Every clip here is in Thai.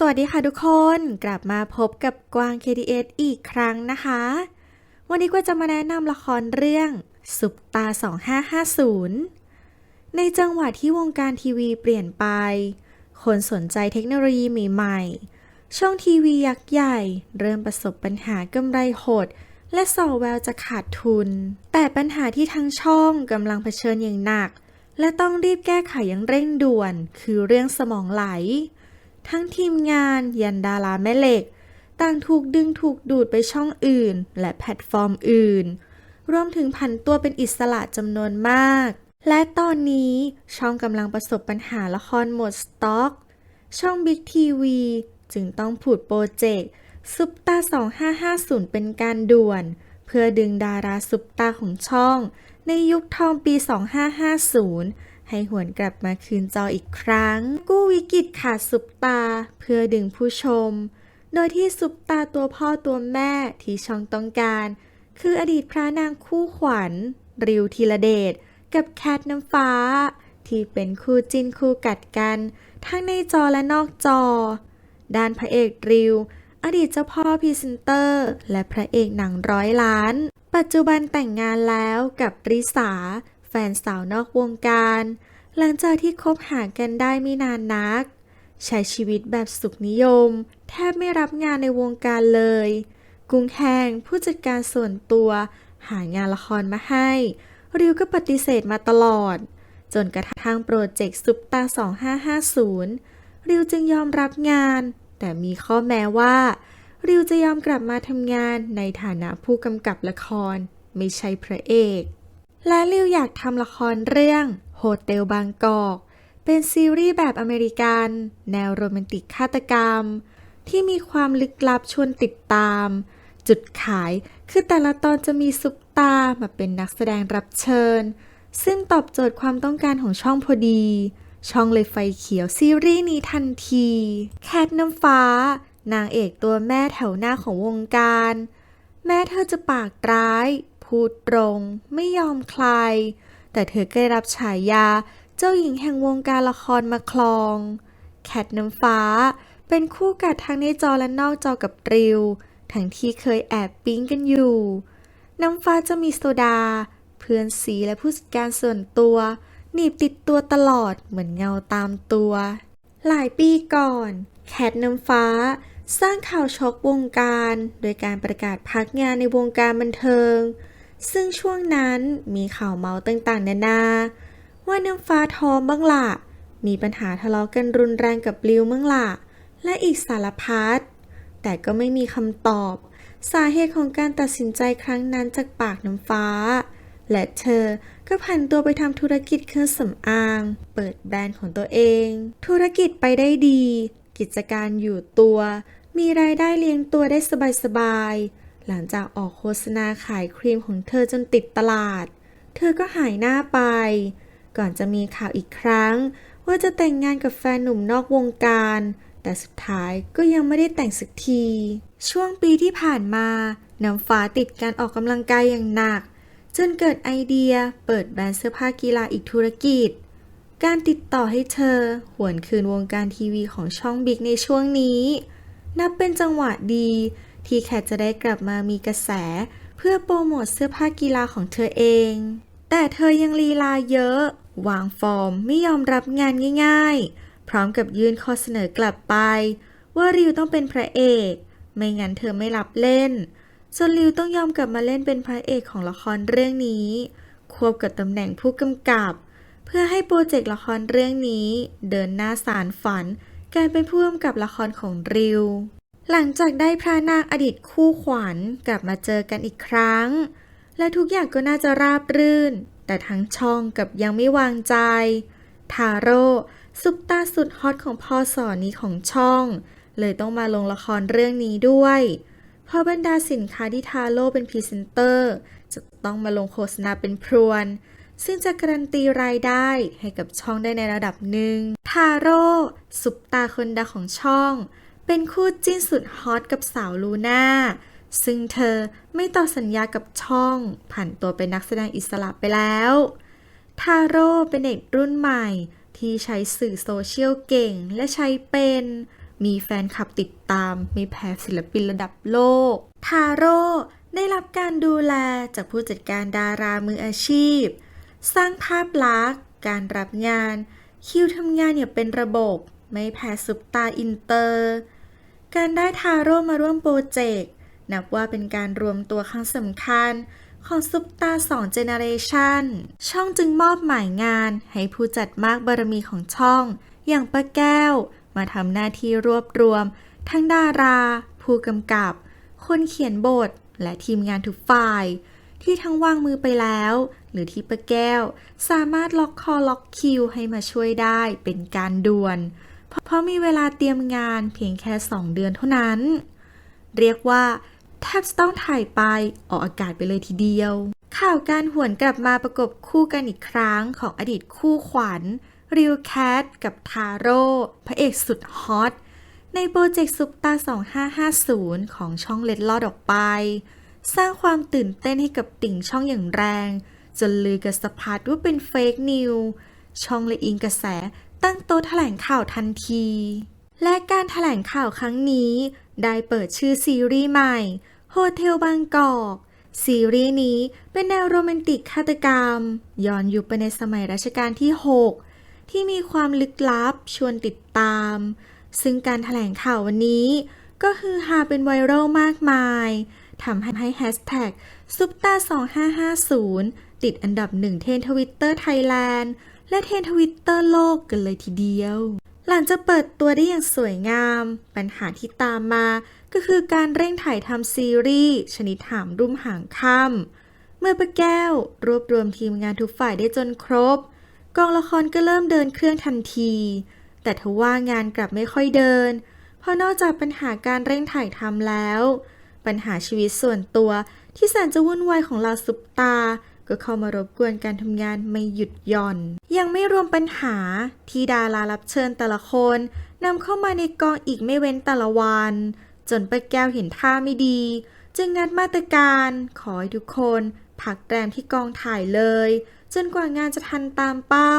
สวัสดีค่ะทุกคนกลับมาพบกับกวาง KTS อีกครั้งนะคะ วันนี้ก็จะมาแนะนำละครเรื่องสุปตา 2550 ในจังหวะที่วงการทีวีเปลี่ยนไป คนสนใจเทคโนโลยีใหม่ๆ ช่องทีวียักษ์ใหญ่ เริ่มประสบปัญหากำไรหด และส่อแววจะขาดทุน แต่ปัญหาที่ทั้งช่องกำลังเผชิญอย่างหนัก และต้องรีบแก้ไขอย่างเร่งด่วน คือเรื่องสมองไหล ทั้งทีมงานยันดาราแม่เหล็ก ต่างถูกดึงถูกดูดไปช่องอื่น และแพลตฟอร์มอื่น รวมถึงผันตัวเป็นอิสระจำนวนมาก และตอนนี้ช่องกำลังประสบปัญหาละครหมดสต็อก ช่อง Big TV จึงต้องผุดโปรเจกต์ซุปตา 2550 เป็นการด่วน เพื่อดึงดาราซุปตาของช่อง ในยุคทองปี 2550 ให้หวนกลับมาคืนจออีกครั้ง กู้วิกฤตขาดซุปตา เพื่อดึงผู้ชม โดยที่ซุปตาตัวพ่อตัวแม่ที่ช่องต้องการ คืออดีตพระนางคู่ขวัญ ริวธีระเดชกับแคทน้ำฟ้า ที่เป็นคู่จิ้นคู่กัดกัน ทั้งในจอและนอกจอ ด้านพระเอกริว อดีตเจ้าพ่อพรีเซนเตอร์ และพระเอกหนังร้อยล้าน ปัจจุบันแต่งงานแล้วกับริสา แฟนสาวนอกวงการ หลังจากที่คบหากันได้ไม่นานนัก ใช้ชีวิตแบบสุขนิยม แทบไม่รับงานในวงการเลย กุ้งแหงผู้จัดการส่วนตัวหางานละครมาให้ ริวก็ปฏิเสธมาตลอด จนกระทั่งโปรเจกต์ซุปตา 2550 ริวจึงยอมรับงาน แต่มีข้อแม้ว่า ริวจะยอมกลับมาทำงานในฐานะผู้กำกับละคร ไม่ใช่พระเอก และริวอยากทำละครเรื่องโฮเทลบางกอก เป็นซีรีส์แบบอเมริกัน แนวโรแมนติกฆาตกรรม ที่มีความลึกลับชวนติดตาม จุดขายคือแต่ละตอนจะมีซุปตามาเป็นนักแสดงรับเชิญ ซึ่งตอบโจทย์ความต้องการของช่องพอดี ช่องเลยไฟเขียวซีรีส์นี้ทันที แคทน้ำฟ้า นางเอกตัวแม่แถวหน้าของวงการ แม้เธอจะปากร้าย พูดตรง ไม่ยอมใคร แต่เธอก็ได้รับฉายา เจ้าหญิงแห่งวงการละครมาคลอง แคทน้ำฟ้า เป็นคู่กัดทั้งในจอและนอกจอกับริว ทั้งที่เคยแอบปิ๊งกันอยู่ น้ำฟ้าจะมีโซดา เพื่อนสีและผู้จัดการส่วนตัว หนีบติดตัวตลอดเหมือนเงาตามตัว หลายปีก่อน แคทน้ำฟ้าสร้างข่าวช็อกวงการ โดยการประกาศพักงานในวงการบันเทิง ซึ่งช่วงนั้นมีข่าวเมาต่างๆ นานา ว่าน้ำฟ้าท้องบ้างละมีปัญหาทะเลาะกันรุนแรงกับริวบ้างล่ะ และอีกสารพัด แต่ก็ไม่มีคำตอบ สาเหตุของการตัดสินใจครั้งนั้นจากปากน้ำฟ้า และเธอก็ผันตัวไปทำธุรกิจเครื่องสำอาง เปิดแบรนด์ของตัวเอง ธุรกิจไปได้ดี กิจการอยู่ตัว มีรายได้เลี้ยงตัวได้สบายๆ หลังจากออกโฆษณาขายครีมของเธอจนติดตลาด เธอก็หายหน้าไป ก่อนจะมีข่าวอีกครั้ง ว่าจะแต่งงานกับแฟนหนุ่มนอกวงการ แต่สุดท้ายก็ยังไม่ได้แต่งสักที ช่วงปีที่ผ่านมาน้ำฟ้าติดการออกกำลังกายอย่างหนัก จนเกิดไอเดียเปิดแบรนด์เสื้อผ้ากีฬาอีกธุรกิจ การติดต่อให้เธอ หวนคืนวงการทีวีของช่องบิ๊กในช่วงนี้ นับเป็นจังหวะดี ที่แคทจะได้กลับมามีกระแส เพื่อโปรโมทเสื้อผ้ากีฬาของเธอเอง แต่เธอยังลีลาเยอะ วางฟอร์มไม่ยอมรับงานง่าย ๆ พร้อมกับยื่นข้อเสนอกลับไป ว่าริวต้องเป็นพระเอก ไม่งั้นเธอไม่รับเล่นจนริวต้องยอมกลับมาเล่นเป็นพระเอกของละครเรื่องนี้ ควบกับตำแหน่งผู้กำกับ เพื่อให้โปรเจกต์ละครเรื่องนี้ เดินหน้าสารฝัน การเป็นผู้กำกับละครของริว หลังจากได้พระนางอดีตคู่ขวัญกลับมาเจอกันอีกครั้ง และทุกอย่างก็น่าจะราบรื่น แต่ทั้งช่องกับยังไม่วางใจ ทาโร่ซุปตาสุดฮอตของพ่อสอนนี้ของช่อง เลยต้องมาลงละครเรื่องนี้ด้วย เพราะบรรดาสินค้าที่ทาโร่เป็นพรีเซนเตอร์ จะต้องมาลงโฆษณาเป็นพรวน ซึ่งจะการันตีรายได้ให้กับช่องได้ในระดับหนึ่งทาโร่ซุปตาคนดังของช่อง เป็นคู่จิ้นสุดฮอตกับสาวลูน่า ซึ่งเธอไม่ต่อสัญญากับช่อง ผ่านตัวเป็นนักแสดงอิสระไปแล้ว ทาโร่เป็นเด็กรุ่นใหม่ ที่ใช้สื่อโซเชียลเก่งและใช้เป็น มีแฟนคลับติดตามไม่แพ้ศิลปินระดับโลก ทาโร่ได้รับการดูแลจากผู้จัดการดารามืออาชีพ สร้างภาพลักษณ์ การรับงาน คิวทำงานอย่างเป็นระบบ ไม่แพ้ซุปตาอินเตอร์ การได้ทาโร่มาร่วมโปรเจกต์ นับว่าเป็นการรวมตัวครั้งสำคัญของซุปตาสองเจเนเรชันช่องจึงมอบหมายงานให้ผู้จัดมากบารมีของช่อง อย่างป้าแก้ว มาทำหน้าที่รวบรวม ทั้งดารา ผู้กำกับ คนเขียนบท และทีมงานทุกฝ่าย ที่ทั้งวางมือไปแล้ว หรือที่ป้าแก้ว สามารถล็อกคอล็อกคิวให้มาช่วยได้เป็นการด่วน เพราะมีเวลาเตรียมงานเพียงแค่ 2 เดือนเท่านั้น เรียกว่าแทบจะต้องถ่ายไปออกอากาศไปเลยทีเดียว ข่าวการหวนกลับมาประกบคู่กันอีกครั้งของอดีตคู่ขวัญริวแคทกับทาโร่พระเอกสุดฮอต ในโปรเจกต์ซุปตา 2550 ของช่องเล็ดลอดออกไป สร้างความตื่นเต้นให้กับติ่งช่องอย่างแรง จนลือกระสะพัดว่าเป็นเฟกนิวช่องเลยอิงกระแส ตั้งโต๊ะแถลงข่าวทันที และการแถลงข่าวครั้งนี้ ได้เปิดชื่อซีรีส์ใหม่โฮเทลบางกอก ซีรีส์นี้เป็นแนวโรแมนติกฆาตกรรม ย้อนยุคไปในสมัยรัชกาลที่ 6 ที่มีความลึกลับชวนติดตาม ซึ่งการแถลงข่าววันนี้ ก็คือฮาเป็นไวรัลมากมายทำให้แฮชแท็กซุปตา2550 ติดอันดับหนึ่งเทนทวิตเตอร์ไทยแลนด์ และเทรนทวิตเตอร์โลกกันเลยทีเดียว หลังจากเปิดตัวได้อย่างสวยงาม ปัญหาที่ตามมา ก็คือการเร่งถ่ายทำซีรีส์ชนิดหามรุ่มหางค่ำเมื่อป้าแก้ว รวบรวมทีมงานทุกฝ่ายได้จนครบ กองละครก็เริ่มเดินเครื่องทันที แต่ทว่างานกลับไม่ค่อยเดิน เพราะนอกจากปัญหาการเร่งถ่ายทำแล้ว ปัญหาชีวิตส่วนตัวที่แสนจะวุ่นวายของเราซุปตา ก็เข้ามารบกวนการทำงานไม่หยุดหย่อน ยังไม่รวมปัญหาที่ดารารับเชิญแต่ละคนนำเข้ามาในกองอีกไม่เว้นแต่ละวัน จนป้าแก้วเห็นท่าไม่ดี จึงงัดมาตรการขอให้ทุกคนพักแรมที่กองถ่ายเลย จนกว่างานจะทันตามเป้า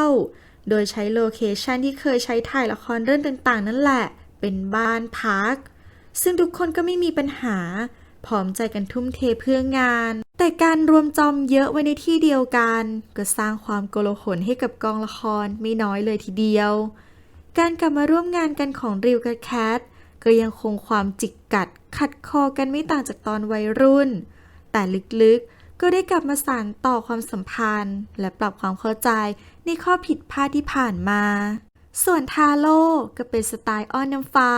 โดยใช้โลเคชันที่เคยใช้ถ่ายละครเรื่องต่างๆ นั่นแหละ เป็นบ้านพัก ซึ่งทุกคนก็ไม่มีปัญหา พร้อมใจกันทุ่มเทเพื่องาน แต่การรวมจอมเยอะไว้ในที่เดียวกัน ก็สร้างความโกลาหลให้กับกองละครไม่น้อยเลยทีเดียว การกลับมาร่วมงานกันของริวกับแคทก็ยังคงความจิกกัด ขัดคอกันไม่ต่างจากตอนวัยรุ่น แต่ลึกๆก็ได้กลับมาสานต่อความสัมพันธ์ และปรับความเข้าใจในข้อผิดพลาดที่ผ่านมา ส่วนทาโร่ก็เป็นสไตล์อ้อนน้ำฟ้า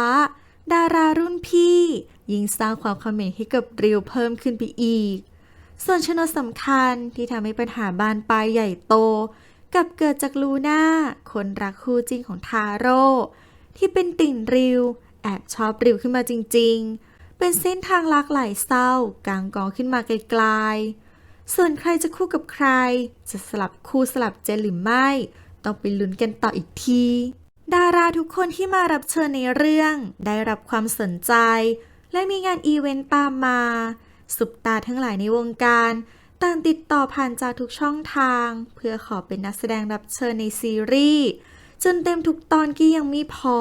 ดารารุ่นพี่ ยิ่งสร้างความคอมเมนต์ให้กับริวเพิ่มขึ้นไปอีก ส่วนชนวนสำคัญที่ทำให้ปัญหาบานปลายใหญ่โต กับเกิดจากลูน่าคนรักคู่จริงของทาโร่ที่เป็นติ่งริว แอบชอบริวขึ้นมาจริง ๆ เป็นเส้นทางลักไหลเศร้ากลางกองขึ้นมาไกลๆ ส่วนใครจะคู่กับใคร จะสลับคู่สลับเจนหรือไม่ ต้องไปลุ้นกันต่ออีกทีดาราทุกคนที่มารับเชิญในเรื่อง ได้รับความสนใจ และมีงานอีเวนต์ตามมาสุปตาทั้งหลายในวงการต่างติดต่อผ่านจากทุกช่องทาง เพื่อขอเป็นนักแสดงรับเชิญในซีรีส์จนเต็มทุกตอนก็ยังไม่พอ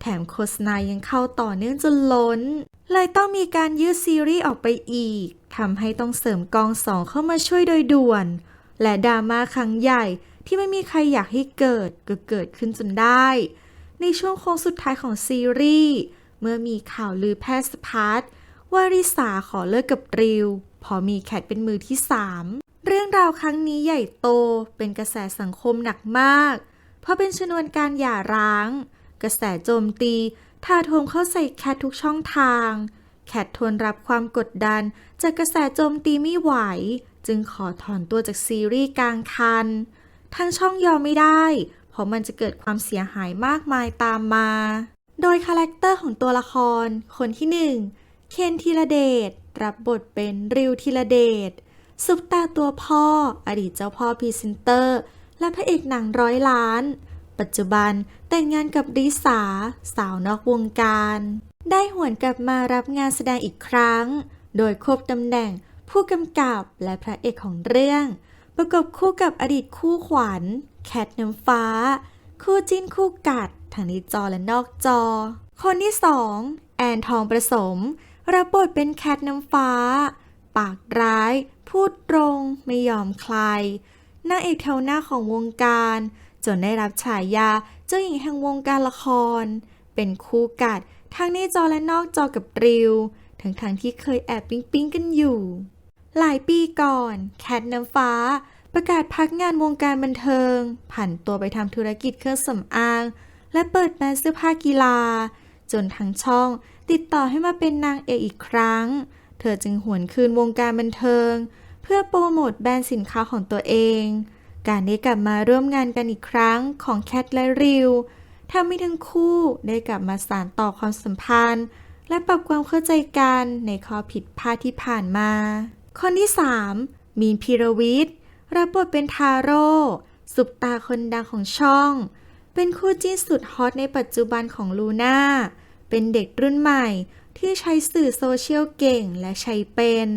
แถมโฆษณายังเข้าต่อเนื่องจนล้น เลยต้องมีการยืดซีรีส์ออกไปอีกทำให้ต้องเสริมกองสองเข้ามาช่วยโดยด่วน และดราม่าครั้งใหญ่ที่ไม่มีใครอยากให้เกิดก็เกิดขึ้นจนได้ ในช่วงโค้งสุดท้ายของซีรีส์ เมื่อมีข่าวลือแพร่สะพัดว่าริสาขอเลิกกับริว พอมีแคทเป็นมือที่สามเรื่องราวครั้งนี้ใหญ่โตเป็นกระแสสังคมหนักมาก เพราะเป็นชนวนการหย่าร้าง กระแสโจมตีท่าโทมเข้าใส่แคททุกช่องทาง แคททนรับความกดดัน จากกระแสโจมตีไม่ไหว จึงขอถอนตัวจากซีรีส์กลางคันทั้งช่องยอมไม่ได้ เพราะมันจะเกิดความเสียหายมากมายตามมา โดยคาแรคเตอร์ของตัวละคร คนที่หนึ่งเคนธีรเดชรับบทเป็นริวธีรเดชซุปตาตัวพ่อ อดีตเจ้าพ่อพรีเซนเตอร์ และพระเอกหนังร้อยล้าน ปัจจุบันแต่งงานกับริสา สาวนอกวงการ ได้หวนกลับมารับงานแสดงอีกครั้ง โดยควบตำแหน่งผู้กำกับและพระเอกของเรื่อง ประกบคู่กับอดีตคู่ขวัญ แคทน้ำฟ้า คู่จิ้นคู่กัด ทั้งในจอและนอกจอ คนที่สองแอนทองประสม รับบทเป็นแคทน้ำฟ้า ปากร้าย พูดตรง ไม่ยอมใครนางเอกแถวหน้าของวงการ จนได้รับฉายาเจ้าหญิงแห่งวงการละคร เป็นคู่กัด ทั้งในจอและนอกจอกับริว ทั้งๆทที่เคยแอบปิ๊งปิ๊งกันอยู่ หลายปีก่อน แคทน้ำฟ้า ประกาศพักงานวงการบันเทิง ผันตัวไปทำธุรกิจเครื่องสำอาง และเปิดแบรนด์เสื้อผ้ากีฬา จนทั้งช่องติดต่อให้มาเป็นนางเอกอีกครั้ง เธอจึงหวนคืนวงการบันเทิง เพื่อโปรโมทแบรนด์สินค้าของตัวเอง การได้กลับมาร่วมงานกันอีกครั้งของแคทและริวทำให้ทั้งคู่ได้กลับมาสานต่อความสัมพันธ์ และปรับความเข้าใจกันในข้อผิดพลาดที่ผ่านมา คนที่ 3 มีนพีรวิทย์รับบทเป็นทาโร่สุปตาคนดังของช่อง เป็นคู่จิ้นสุดฮอตในปัจจุบันของลูน่า เป็นเด็กรุ่นใหม่ที่ใช้สื่อโซเชียลเก่งและใช้เป็น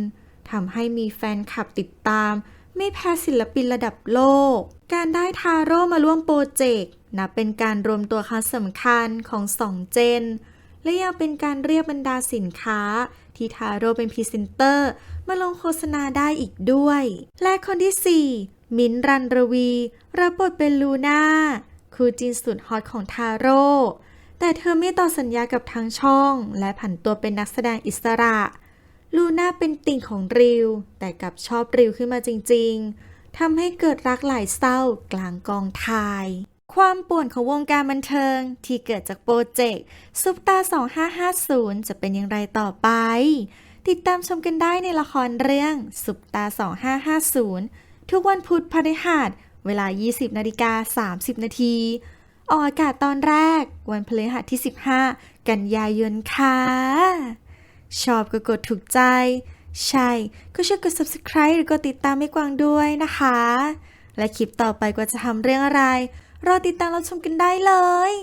ทำให้มีแฟนคลับติดตาม ไม่แพ้ศิลปินระดับโลก การได้ทาโร่มาร่วมโปรเจกต์นับเป็นการรวมตัวครั้งสำคัญของสองเจน และยังเป็นการเรียกบรรดาสินค้า ที่ทาโร่เป็นพรีเซนเตอร์ มาลงโฆษณาได้อีกด้วย และคนที่ 4 มิ้นรันรวี รับบทเป็นลูน่า คู่จินสุดฮอตของทาโร่ แต่เธอไม่ต่อสัญญากับทางช่อง และผันตัวเป็นนักแสดงอิสระ ลูน่าเป็นติ่งของริว แต่กลับชอบริวขึ้นมาจริง ๆ ทำให้เกิดรักหลายเศร้ากลางกองถ่าย ความป่วนของวงการบันเทิงที่เกิดจากโปรเจกต์ซุปตา 2550 จะเป็นอย่างไรต่อไป ติดตามชมกันได้ในละครเรื่องซุปตา 2550 ทุกวันพุธพฤหัส เวลา 20นาฬิกา30 นาทีออกอากาศตอนแรกวันพฤหัสที่ 15 กันยายนค่ะ ชอบก็กดถูกใจ ใช่ ก็ช่วยกด subscribe หรือกดติดตามไอ้กวางด้วยนะคะ และคลิปต่อไปกว่าจะทำเรื่องอะไร รอติดตามรับชมกันได้เลย